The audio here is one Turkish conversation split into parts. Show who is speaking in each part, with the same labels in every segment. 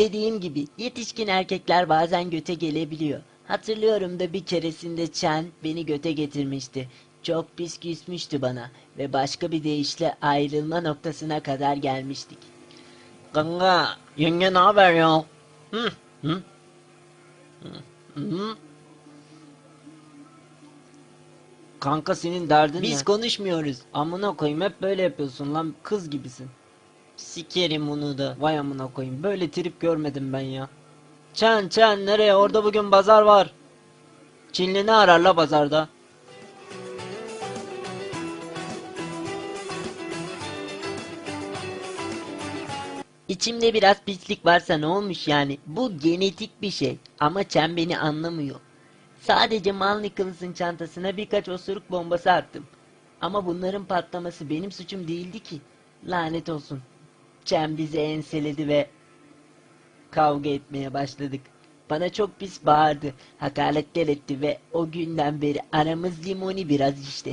Speaker 1: Dediğim gibi yetişkin erkekler bazen göte gelebiliyor. Hatırlıyorum da bir keresinde Chen beni göte getirmişti. Çok pis küsmüştü bana ve başka bir deyişle ayrılma noktasına kadar gelmiştik. Kanka, yenge ne haber ya? Hı, hı, hı. Kanka senin derdin Biz
Speaker 2: ne?
Speaker 1: konuşmuyoruz. Amına koyayım hep böyle yapıyorsun lan kız gibisin. Sikerim bunu da. Vay amına koyayım. Böyle trip görmedim ben ya. Çen çen nereye? Orada bugün pazar var. Çinli ne arar la pazarda? İçimde biraz pislik varsa ne olmuş yani? Bu genetik bir şey. Ama Çen beni anlamıyor. Sadece Mal Nicholas'ın çantasına birkaç osuruk bombası attım. Ama bunların patlaması benim suçum değildi ki. Lanet olsun. Cem bizi enseledi ve kavga etmeye başladık. Bana çok pis bağırdı, hakaretler etti ve o günden beri aramız limoni biraz işte.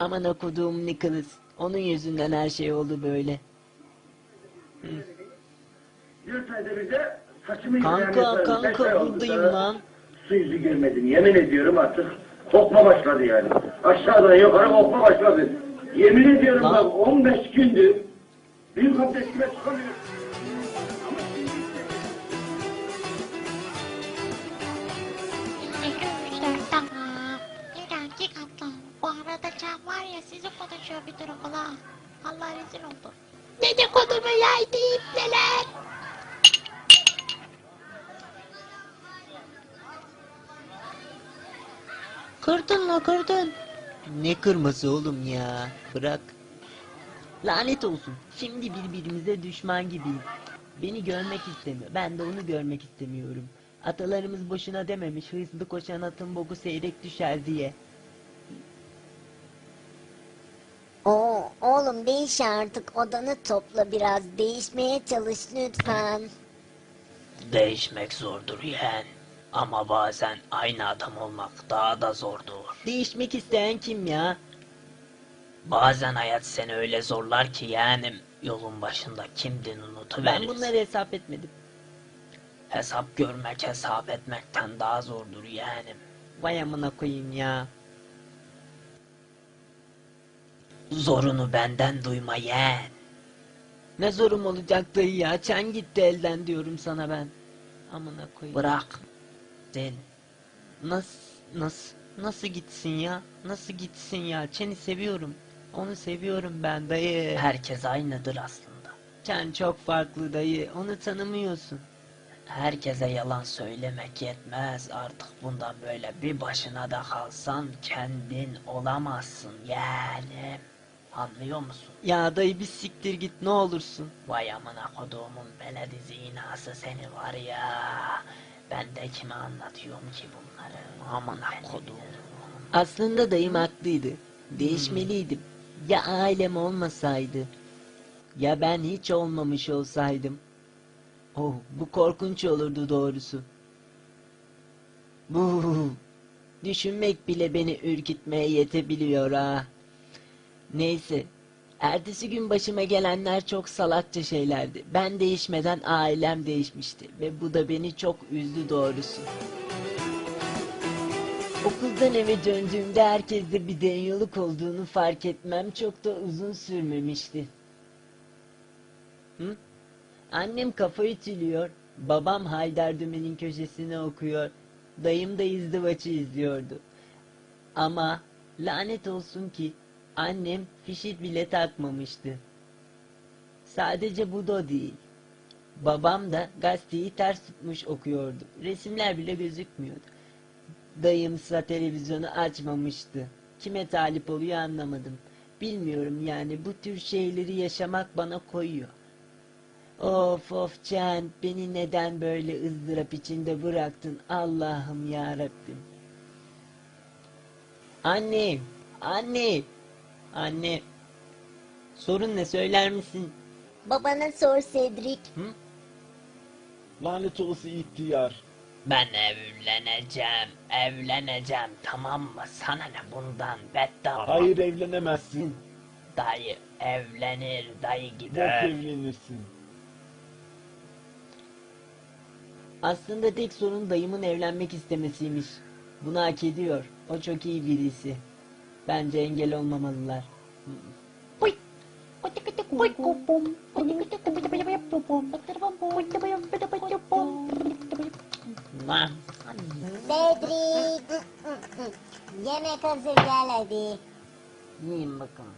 Speaker 1: Aman okuduğum Nicholas, onun yüzünden her şey oldu böyle. Kanka, kanka, buradayım lan.
Speaker 3: Su yüzü görmedim. Yemin ediyorum artık kokma başladı yani. Aşağıdan yukarı kokma başladı. Yemin ediyorum bak 15 gündür büyük abdestime çıkamıyorum.
Speaker 4: Bu arada Can var ya sizi konuşuyor bir dur okula. Allah rezil oldu. Dedikodumu yaydı ipneler.
Speaker 1: Kırdın la kırdın. Ne kırması oğlum ya? Bırak. Lanet olsun. Şimdi birbirimize düşman gibiyiz. Beni görmek istemiyor. Ben de onu görmek istemiyorum. Atalarımız boşuna dememiş hızlı koşan atın boku seyrek düşer diye.
Speaker 5: Oo, oğlum değiş artık odanı topla biraz değişmeye çalış lütfen.
Speaker 6: Değişmek zordur yeğen. Ama bazen aynı adam olmak daha da zordur.
Speaker 1: Değişmek isteyen kim ya?
Speaker 6: Bazen hayat seni öyle zorlar ki yeğenim. Yolun başında kimdin
Speaker 1: Ben
Speaker 6: unutuverirsin.
Speaker 1: bunları hesap etmedim.
Speaker 6: Hesap görmek hesap etmekten daha zordur yeğenim.
Speaker 1: Vay amına koyayım ya.
Speaker 6: Zorunu benden duyma yeğen.
Speaker 1: Ne zorum olacak dayı ya. Çen gitti elden diyorum sana ben. Amına koyayım.
Speaker 6: Bırak. Del.
Speaker 1: Nasıl nasıl nasıl gitsin ya? Nasıl gitsin ya? Çen'i seviyorum. Onu seviyorum ben dayı.
Speaker 6: Herkes aynıdır aslında.
Speaker 1: Çen çok farklı dayı. Onu tanımıyorsun.
Speaker 6: Herkese yalan söylemek yetmez. Artık bundan böyle bir başına da kalsan kendin olamazsın yeğenim. Anlıyor musun?
Speaker 1: Ya dayı bir siktir git ne olursun.
Speaker 6: Vay amına koduğumun beledi zinası seni var ya. Ben de kime anlatıyorum ki bunları? Amına koduğum.
Speaker 1: Aslında dayım haklıydı. Değişmeliydim. Ya ailem olmasaydı? Ya ben hiç olmamış olsaydım? Oh, bu korkunç olurdu doğrusu. Bu düşünmek bile beni ürkütmeye yetebiliyor ha. Neyse. Ertesi gün başıma gelenler çok salakça şeylerdi. Ben değişmeden ailem değişmişti ve bu da beni çok üzdü doğrusu. Okuldan eve döndüğümde herkeste bir denyoluk olduğunu fark etmem çok da uzun sürmemişti. Hı? Annem kafa ütülüyor, babam Haydar Dümen'in köşesini okuyor, dayım da izdivaçı izliyordu. Ama lanet olsun ki annem fişi bile takmamıştı. Sadece bu da değil. Babam da gazeteyi ters tutmuş okuyordu. Resimler bile gözükmüyordu. Dayımsa televizyonu açmamıştı. Kime talip oluyor anlamadım. Bilmiyorum yani bu tür şeyleri yaşamak bana koyuyor. Of of Can beni neden böyle ızdırap içinde bıraktın Allah'ım ya Rabbim. Anne, anne, Anne. Sorun ne söyler misin?
Speaker 5: Babana sor Cedric. Hı?
Speaker 2: Lanet olası ihtiyar.
Speaker 6: Ben evleneceğim, evleneceğim tamam mı? Sana ne bundan beddava.
Speaker 2: Hayır evlenemezsin.
Speaker 6: Dayı evlenir, dayı
Speaker 2: Bok
Speaker 6: gider.
Speaker 2: evlenirsin.
Speaker 1: Aslında tek sorun dayımın evlenmek istemesiymiş. Bunu hak ediyor. O çok iyi birisi. Bence engel olmamalılar.
Speaker 5: Bedrik. Yemek hazır gel hadi.
Speaker 1: Yiyin bakalım.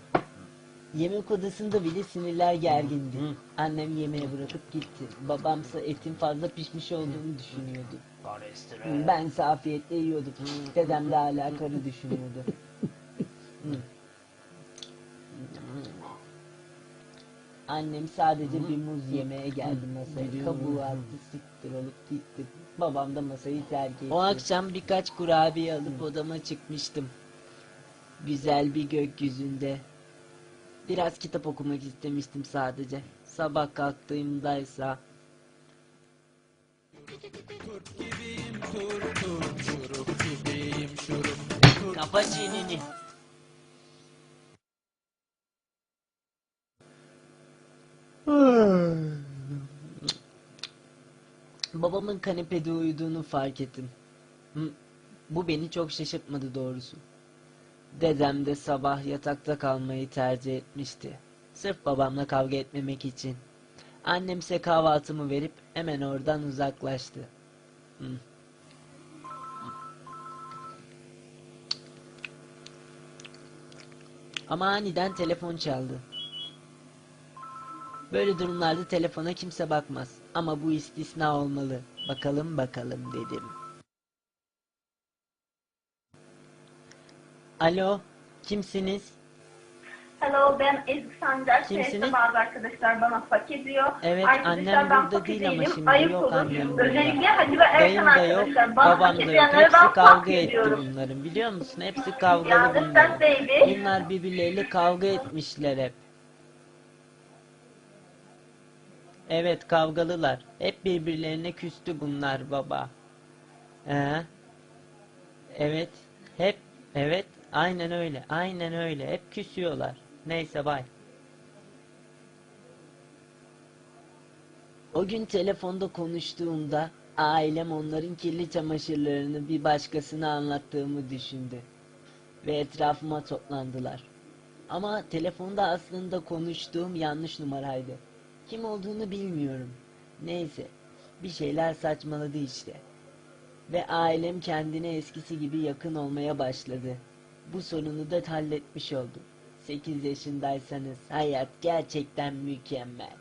Speaker 1: Yemek odasında bile sinirler gergindi. Annem yemeğe bırakıp gitti. Babamsa etin fazla pişmiş olduğunu düşünüyordu. Ben afiyetle yiyordum. Dedem de hala karı düşünüyordu. Annem sadece bir muz yemeye geldi masaya. Kabuğu attı, siktir olup gitti. Babam da masayı terk etti. O akşam birkaç kurabiye alıp odama çıkmıştım. Güzel bir gökyüzünde. Biraz kitap okumak istemiştim sadece. Sabah kalktığımdaysa Kapa çeneni. Babamın kanepede uyuduğunu fark ettim. Bu beni çok şaşırtmadı doğrusu. Dedem de sabah yatakta kalmayı tercih etmişti. Sırf babamla kavga etmemek için. Annemse kahvaltımı verip hemen oradan uzaklaştı. Ama aniden telefon çaldı. Böyle durumlarda telefona kimse bakmaz. Ama bu istisna olmalı. Bakalım bakalım dedim. Alo, kimsiniz?
Speaker 2: Hello ben Ezgi Sancar.
Speaker 1: Kimsiniz?
Speaker 2: Bazı arkadaşlar bana fakir diyor.
Speaker 1: Evet,
Speaker 2: Arkadaşlar,
Speaker 1: annem
Speaker 2: ben
Speaker 1: burada değil ama şimdi
Speaker 2: Ayıp
Speaker 1: yok
Speaker 2: olur.
Speaker 1: annem burada.
Speaker 2: Özellikle Hacı ve Erkan
Speaker 1: da yok,
Speaker 2: arkadaşlar. Bana
Speaker 1: babam da yok. Hepsi kavga etti
Speaker 2: diyorum.
Speaker 1: bunların biliyor musun? Hepsi kavgalı bunlar. Bunlar birbirleriyle kavga etmişler hep. Evet kavgalılar. Hep birbirlerine küstü bunlar baba. Ee? Evet. Hep. Evet. Aynen öyle. Aynen öyle. Hep küsüyorlar. Neyse bay. O gün telefonda konuştuğumda ailem onların kirli çamaşırlarını bir başkasına anlattığımı düşündü. Ve etrafıma toplandılar. Ama telefonda aslında konuştuğum yanlış numaraydı. Kim olduğunu bilmiyorum. Neyse, bir şeyler saçmaladı işte. Ve ailem kendine eskisi gibi yakın olmaya başladı. Bu sorunu da halletmiş oldum. 8 yaşındaysanız hayat gerçekten mükemmel.